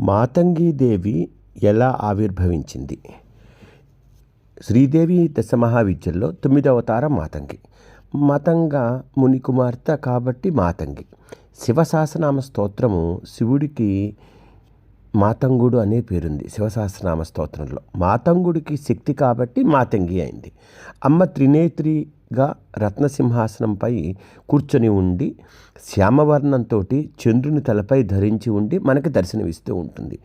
మాతంగీదేవి ఎలా ఆవిర్భవించింది? శ్రీదేవి దశమహావిద్యల్లో తొమ్మిదవ అవతారం మాతంగి. మతంగ ముని కుమార్తె కాబట్టి మాతంగి. శివశాసనామ స్తోత్రము శివుడికి మాతంగుడు అనే పేరుంది శివసహస్రనామ స్తోత్రంలో. మాతంగుడికి శక్తి కాబట్టి మాతంగి అయింది. అమ్మ త్రినేత్రి గా రత్నసింహాసనంపై కూర్చొని ఉండి శ్యామవర్ణంతో చంద్రుని తలపై ధరించి ఉండి మనకి దర్శనమిస్తూ ఉంటుంది.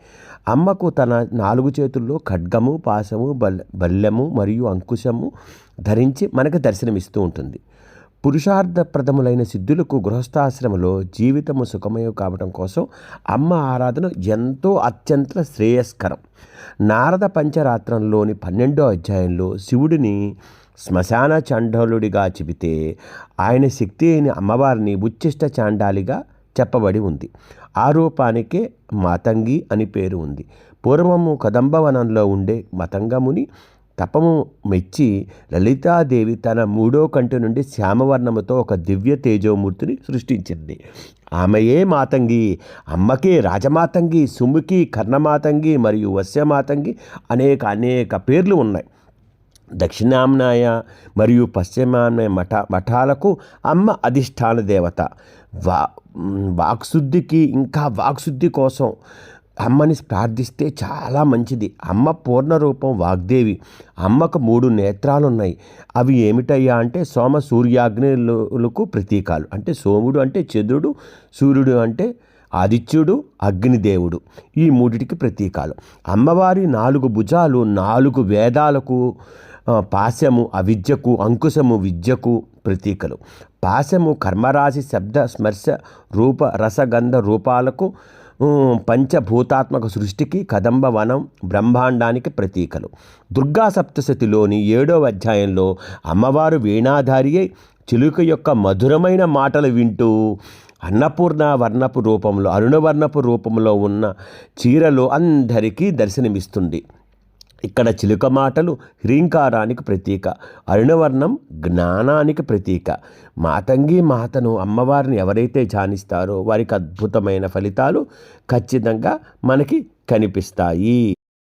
అమ్మకు తన నాలుగు చేతుల్లో ఖడ్గము పాశము బల్ బల్లెము మరియు అంకుశము ధరించి మనకు దర్శనమిస్తూ ఉంటుంది. పురుషార్థప్రదములైన సిద్ధులకు గృహస్థాశ్రమంలో జీవితము సుఖమయం కావటం కోసం అమ్మ ఆరాధన ఎంతో అత్యంత శ్రేయస్కరం. నారద పంచరాత్రంలోని పన్నెండో అధ్యాయంలో శివుడిని శ్మశాన చాండాలుడిగా చెబితే ఆయన శక్తి అయిన అమ్మవారిని ఉచ్చిష్ట చాండాలిగా చెప్పబడి ఉంది. ఆ రూపానికే మాతంగి అని పేరు ఉంది. పూర్వము కదంబవనంలో ఉండే మతంగముని తపము మెచ్చి లలితాదేవి తన మూడో కంటి నుండి శ్యామవర్ణముతో ఒక దివ్య తేజోమూర్తిని సృష్టించింది. ఆమెయే మాతంగి అమ్మకే రాజమాతంగి సుముఖి కర్ణమాతంగి మరియు వస్యమాతంగి అనేక అనేక పేర్లు ఉన్నాయి. దక్షిణామ్నాయ మరియు పశ్చిమాన్మయ మఠ మఠాలకు అమ్మ అధిష్టాన దేవత. వా వాక్శుద్ధికి ఇంకా వాక్శుద్ధి కోసం అమ్మని ప్రార్థిస్తే చాలా మంచిది. అమ్మ పూర్ణరూపం వాగ్దేవి. అమ్మకు మూడు నేత్రాలు ఉన్నాయి అవి ఏమిటయ్యా అంటే సోమ సూర్యాగ్నులకు ప్రతీకాలు. అంటే సోముడు అంటే చంద్రుడు సూర్యుడు అంటే ఆదిత్యుడు అగ్నిదేవుడు. ఈ మూడిటికి ప్రతీకాలు. అమ్మవారి నాలుగు భుజాలు నాలుగు వేదాలకు పాశము అవిద్యకు అంకుశము విద్యకు ప్రతీకలు. పాశము కర్మరాశి శబ్ద స్మర్శ రూప రసగంధ రూపాలకు పంచభూతాత్మక సృష్టికి కదంబ వనం బ్రహ్మాండానికి ప్రతీకలు. దుర్గా సప్తశతిలోని ఏడవ అధ్యాయంలో అమ్మవారు వీణాధారి అయి చిలుక యొక్క మధురమైన మాటలు వింటూ అన్నపూర్ణ వర్ణపు రూపంలో అరుణవర్ణపు రూపంలో ఉన్న చీరలో అందరికీ దర్శనమిస్తుంది. ఇక్కడ చిలుక మాటలు హ్రీంకారానికి ప్రతీక అరుణవర్ణం జ్ఞానానికి ప్రతీక. మాతంగి మాతను అమ్మవారిని ఎవరైతే ధ్యానిస్తారో వారికి అద్భుతమైన ఫలితాలు ఖచ్చితంగా మనకి కనిపిస్తాయి.